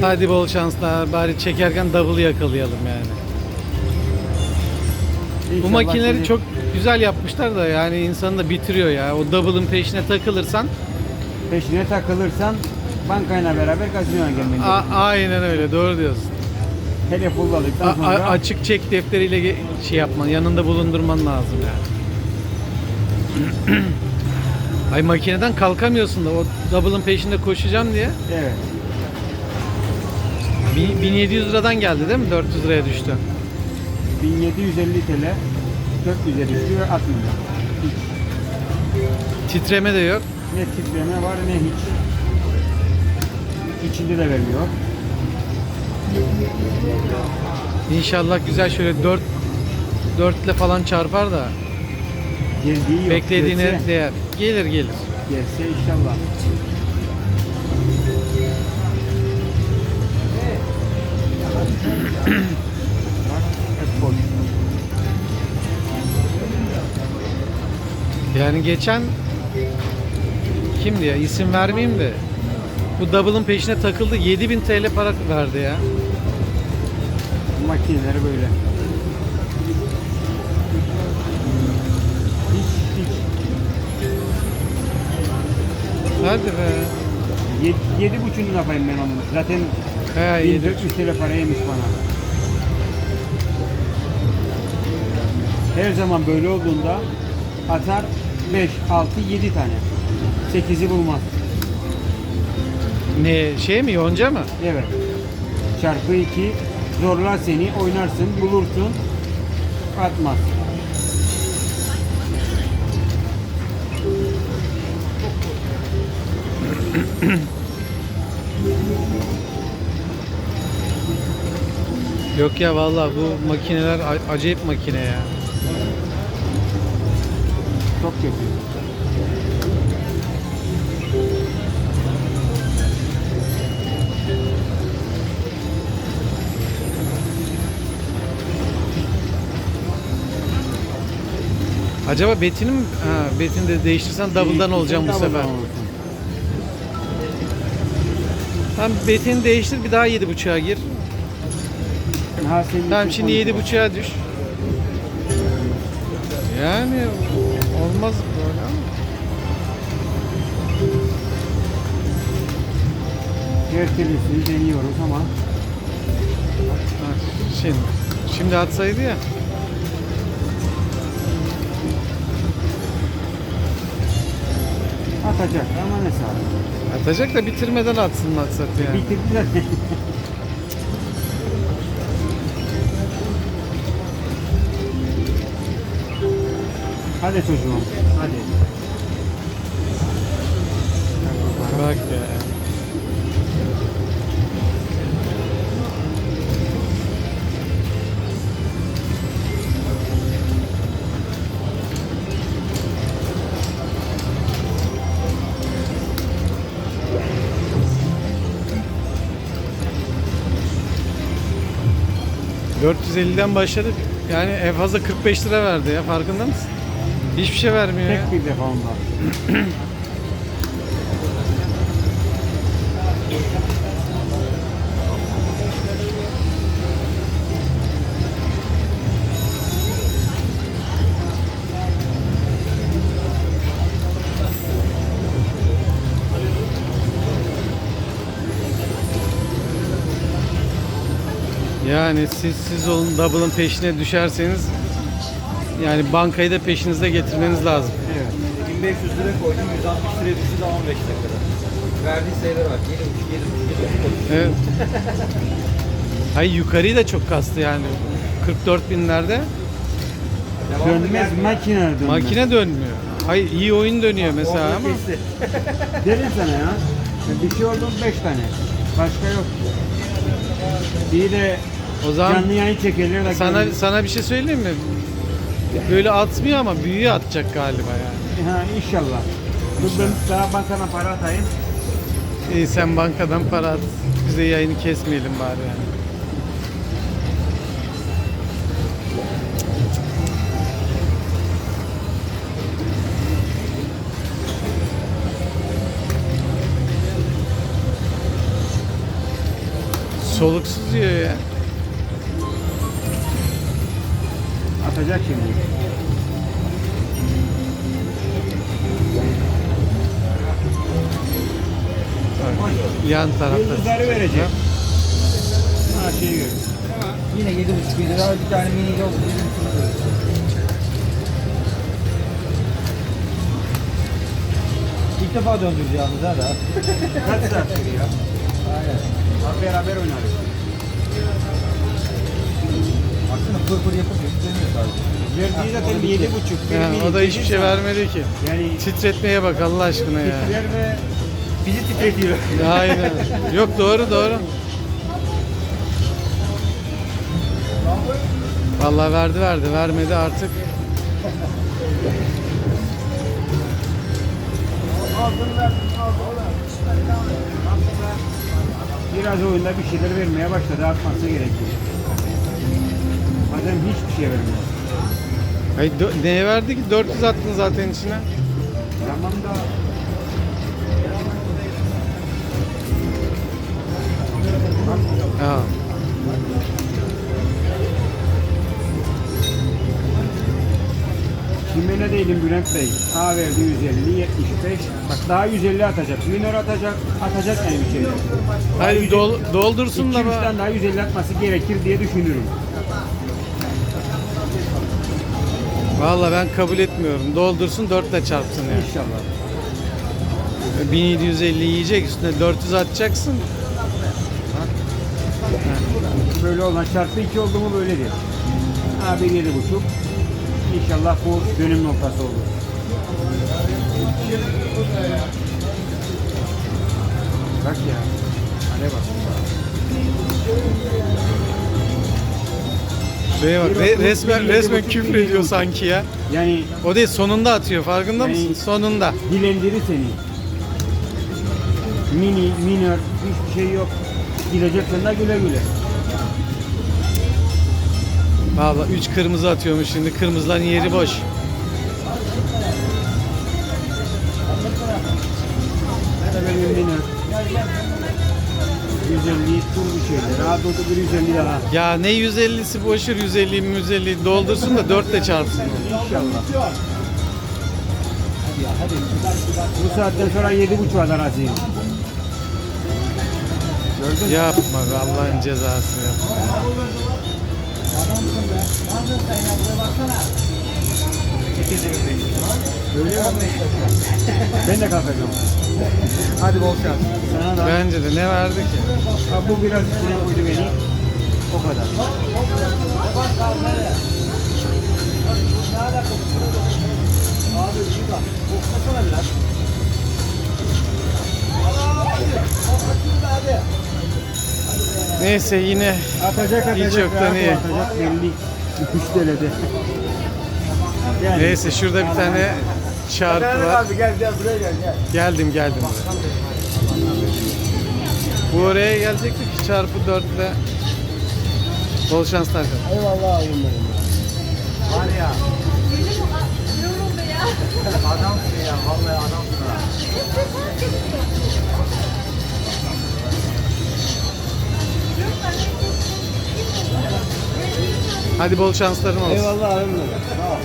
Hadi bol şanslar. Bari çekerken double yakalayalım yani. Bu İnşallah makineleri seni- çok güzel yapmışlar da yani insanı da bitiriyor ya. O double'ın peşine takılırsan peşine takılırsan bankayla beraber gazinoya gelmen a- gerekiyor. aynen öyle doğru diyorsun. Hele fulladıktan A- sonra a- açık çek defteriyle ge- şey yapman, yanında bulundurman lazım yani. Ay makineden kalkamıyorsun da o double'ın peşinde koşacağım diye. evet. Bi- 1700 liradan geldi değil mi? 400 liraya düştü. 1750 TL 400'e düşüyor atmıyor. Hiç. Titreme de yok. Ne titreme var ne hiç. İçinde de vermiyor. İnşallah güzel şöyle 4 4 ile falan çarpar da Geldiği yok. beklediğine Gelse, değer. Gelir gelir. gelse inşallah. Yani geçen kimdi ya isim vermeyeyim de bu double'ın peşine takıldı 7000 TL para verdi ya. Makineleri böyle. Hadi be. Yedi, yedi buçuğunu yapayım ben onu. Zaten He, yedi 1400 TL para yemiş bana. Her zaman böyle olduğunda atar 5, 6, 7 tane. 8'i bulmaz. Ne şey mi yonca mı? Evet. Çarpı 2 zorlar seni, oynarsın, bulursun, atmaz. Yok ya vallahi bu makineler acayip makine ya. Çok kötü. Acaba betini mi? Ha, betini de değiştirsen double'dan olacağım bu sefer. Tamam betini değiştir bir daha 7.5'a gir. Ha, senin Tamam için şimdi konuşma. 7.5'a düş. Yani olmaz böyle ama. Türlüsünü deniyoruz ama Ha, Şimdi, şimdi atsaydı ya. atacak ama ne sağlık. Atacak da bitirmeden atsın maksat yani. Bitirdiler. hadi çocuğum, hadi. Bak ya. ...450'den başladık. Yani en fazla 45 lira verdi ya farkında mısın? Hiçbir şey vermiyor ya. Tek bir defa onda. Yani siz siz olun double'ın peşine düşerseniz yani bankayı da peşinizde getirmeniz lazım. Evet. 1500 lira koydum 160 liraya düştü daha 15 dakikada. Verdiği sayılara bak 7.5 7.5 Evet. Hayır yukarıyı da çok kastı yani. 44 binlerde Dönmez makine dönmez. makine dönmüyor. Hayır iyi oyun dönüyor mesela ama Derim sana ya. Bir şey oldu 5 tane. Başka yok. Bir de o zaman canlı yayın de sana sana bir şey söyleyeyim mi? Böyle atmıyor ama büyüğü atacak galiba yani. Ha inşallah. Dur ben daha bankana para atayım. İyi sen bankadan para at. Biz de yayını kesmeyelim bari yani. Soluksuz yiyor ya. Atacak şimdi. Yan tarafta. Yıldızları verecek. Ha şeyi gör. Yine 7,5 bin lira bir tane mini oldu. İlk defa döndüreceğimiz ha da. Kaç saat sürüyor? Aynen. Beraber oynarız. Pır pır yapıp dönüyor sadece. Verdiği zaten yedi buçuk. Yani o da hiçbir şey vermedi ki. Yani Titretmeye bak Allah aşkına ya. titrer ve bizi titretiyor. Aynen. Yok doğru doğru. Vallahi verdi verdi vermedi artık. Biraz oyunda bir şeyler vermeye başladı. Artması gerekiyor. Adam hiçbir şey vermiyor. Ay, dö- neye verdi ki? 400 attın zaten içine. Tamam da Ya. Şimdi ne değilim Bülent Bey. A verdi 150, 75. Bak daha 150 atacak. Minor atacak, atacak yani bir şeyler. Hayır dol- doldursun da 2 be. tane daha 150 atması gerekir diye düşünürüm. Vallahi ben kabul etmiyorum. Doldursun 4 ile çarpsın ya. İnşallah. 1750 yiyecek üstüne 400 atacaksın. Böyle olan çarpı 2 oldu mu böyledir. A1 7,5. İnşallah bu dönüm noktası olur. Bak ya. Hadi bak. Şuraya bak. re- resmen resmen küfür ediyor sanki ya. Yani O değil sonunda atıyor farkında mısın? Sonunda. dilendirir seni. Mini, minor, hiçbir şey yok. Gideceksen de güle güle. Vallahi 3 kırmızı atıyormuş şimdi. Kırmızıların yeri boş. Efendim minor. 150 tur bir şeyler. Rahat oldu bir 150 daha. Ya ne 150'si boşur 150 150 doldursun da 4 ile çarpsın. İnşallah. Bu saatten sonra 7.5'a da razıyım. Gördün mü? Yapma be Allah'ın cezası ya. Öyle mi? Ben de kalkacağım. Hadi bol şans. Sana da. Bence de ne verdi ki? Ha, bu biraz üstüne koydu beni. O kadar. Neyse yine Atacak atacak. Hiç yoktan iyi. Atacak belli. Müştelede. Yani, neyse şurada bir tane çarpı var. gel gel buraya gel gel. Geldim geldim buraya. Bu oraya gelecektik ki çarpı 4 ile bol şanslar. Eyvallah abim benim. Var ya. adamsın ya vallahi adamsın ha. Hadi bol şansların olsun. Eyvallah abim benim. Sağ ol.